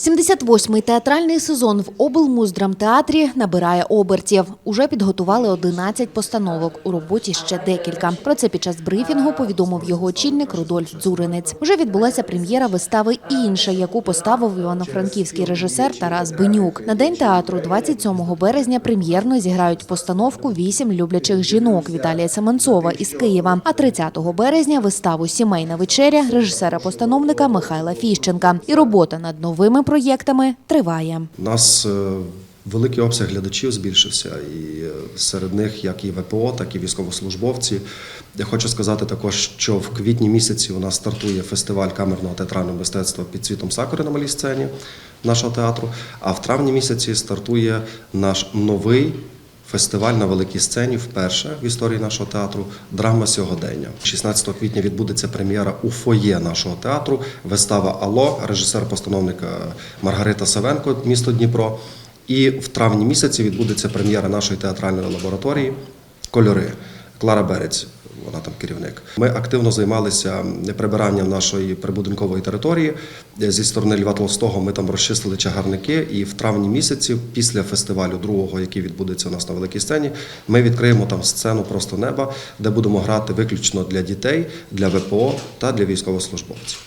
78-й театральний сезон в облмуздрамтеатрі набирає обертів. Уже підготували 11 постановок. У роботі ще декілька. Про це під час брифінгу повідомив його очільник Рудольф Дзуринець. Вже відбулася прем'єра вистави «Інша», яку поставив івано-франківський режисер Тарас Бенюк. На день театру 27 березня прем'єрно зіграють постановку «Вісім люблячих жінок» Віталія Семенцова із Києва. А 30 березня виставу Сімейна вечеря режисера-постановника Михайла Фіщенка. І робота над новими проєктами триває. У нас е, великий обсяг глядачів збільшився, і е, серед них як і ВПО, так і військовослужбовці. Я хочу сказати також, що в квітні місяці у нас стартує фестиваль камерного театрального мистецтва під світом сакури на малій сцені нашого театру. А в травні місяці стартує наш новий. Фестиваль на великій сцені вперше в історії нашого театру Драма сьогодення. 16 квітня відбудеться прем'єра у фоє нашого театру. Вистава Ало, режисер-постановника Маргарита Савенко, місто Дніпро. І в травні місяці відбудеться прем'єра нашої театральної лабораторії Кольори. Клара Берець, вона там керівник. Ми активно займалися прибиранням нашої прибудинкової території. Зі сторони Льва Толстого ми там розчистили чагарники. І в травні місяці, після фестивалю другого, який відбудеться у нас на великій сцені, ми відкриємо там сцену просто неба, де будемо грати виключно для дітей, для ВПО та для військовослужбовців.